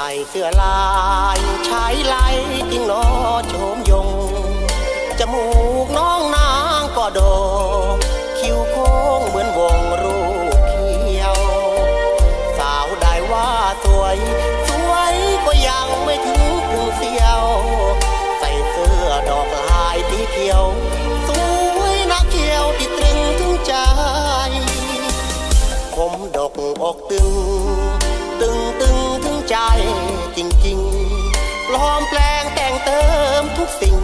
ใส่เสื้อลายใชายไหลจริงนอโฉมยง จมูกน้องนางก็โดงคิ้วโค้งเหมือนวงรูปเขียว สาวได้ว่าสวย สวยก็ยังไม่ถึงกึ่งเสียว ใส่เสื้อดอกลายสีเขียว สวยนักเขียวที่ตรึงถึงใจ ผมดกอกตึง ตึงตึงถึง ใจจริงๆปลอมแปลงแต่งเติมทุกสิ่ง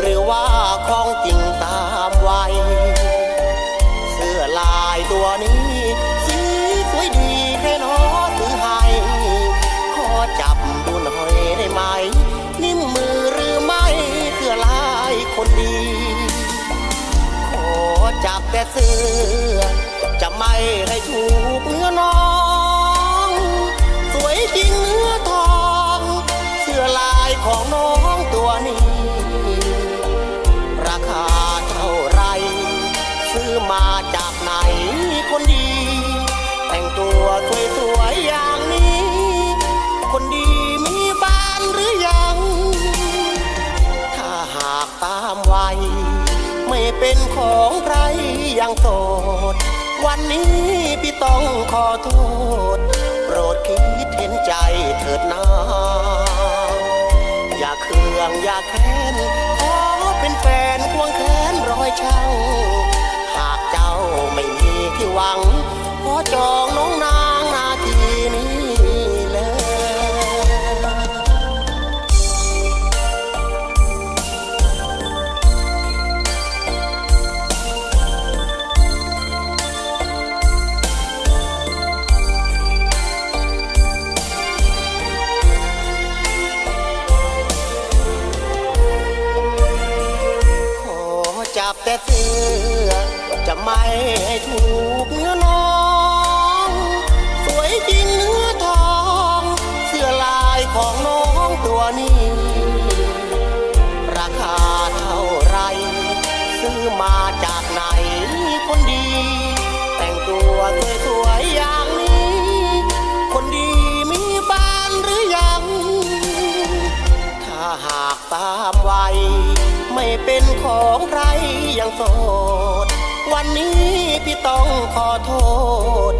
หรือว่าของจริงตามวัยเสื้อลายตัวนี้สีสวยดีแค่นอถือให้ขอจับดูหน่อยได้ไหม นิ่มมือหรือไม่เสื้อลายคนดี ขอจับแต่เสื้อจะไม่ให้ถูกเนื้อน้อง จริงเนื้อทองเสื้อลายของน้องตัวนี้ ราคาเท่าไร ซื้อมาจากไหนคนดี แต่งตัวสวยๆอย่างนี้ คนดีมีบ้านหรือยัง ถ้าหากตามวัยไม่เป็นของใครยังโสด วันนี้พี่ต้องขอโทษ ดคิดเห็นใจเถิดนาอย่าเคืองอย่าแค้นขอเป็นแฟนควงแขนร้อยช่างหากเจ้าไม่มีที่หวังขอจองน้องนางนา จับแต่เสื้อจะไม่ให้ถูกเนื้อน้อง สวยจริงเนื้อทอง เสื้อลายของน้องตัวนี้ ราคาเท่าไร ซื้อมาจากไหนคนดี แต่งตัวสวยๆอย่า เป็นของใครยังโสด วันนี้พี่ต้องขอโทษ